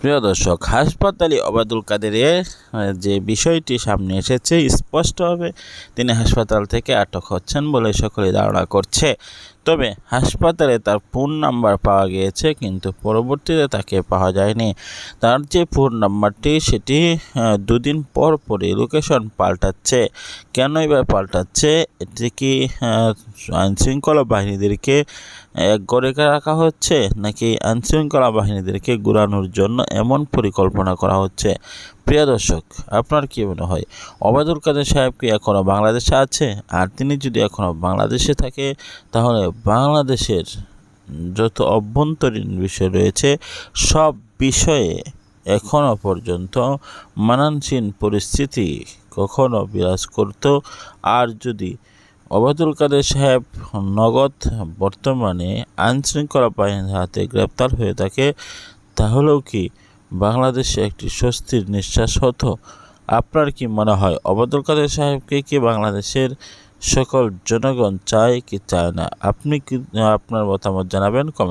প্রিয় দর্শক, হাসপাতালে অবাদুল কাদেরের যে বিষয়টি সামনে এসেছে স্পষ্টভাবে তিনি হাসপাতাল থেকে আটক হচ্ছেন বলে সকলে ধারণা করছে। তবে হাসপাতালে তার ফোন নাম্বার পাওয়া গিয়েছে, কিন্তু পরবর্তীতে তাকে পাওয়া যায়নি। তার যে ফোন নাম্বারটি, সেটি দুদিন পর পরই লোকেশন পাল্টাচ্ছে। কেন এবার পাল্টাচ্ছে? এটি কি আইনশৃঙ্খলা বাহিনীদেরকে এক গড়ে রাখা হচ্ছে, নাকি আইনশৃঙ্খলা বাহিনীদেরকে ঘুরানোর জন্য এমন পরিকল্পনা করা হচ্ছে? প্রিয় দর্শক, আপনার কি মনে হয়? ওবায়দুল কাদের সাহেব কি এখনও বাংলাদেশে আছে? আর তিনি যদি এখনও বাংলাদেশে থাকে, তাহলে বাংলাদেশের যত অভ্যন্তরীণ বিষয় রয়েছে, সব বিষয়ে এখনও পর্যন্ত মানানসীন পরিস্থিতি কখনো বিরাজ করত। আর যদি ওবায়দুল কাদের সাহেব নগদ বর্তমানে আইনশৃঙ্খলা বাহিনীর হাতে গ্রেপ্তার হয়ে থাকে, তাহলেও কি বাংলাদেশে একটি স্বস্তির নিঃশ্বাস হতো। আপনার কি মনে হয় অবদুল কাদের সাহেবকে কি বাংলাদেশের সকল জনগণ চায় কি চায় না? আপনি কি, আপনার মতামত জানাবেন কমেন্ট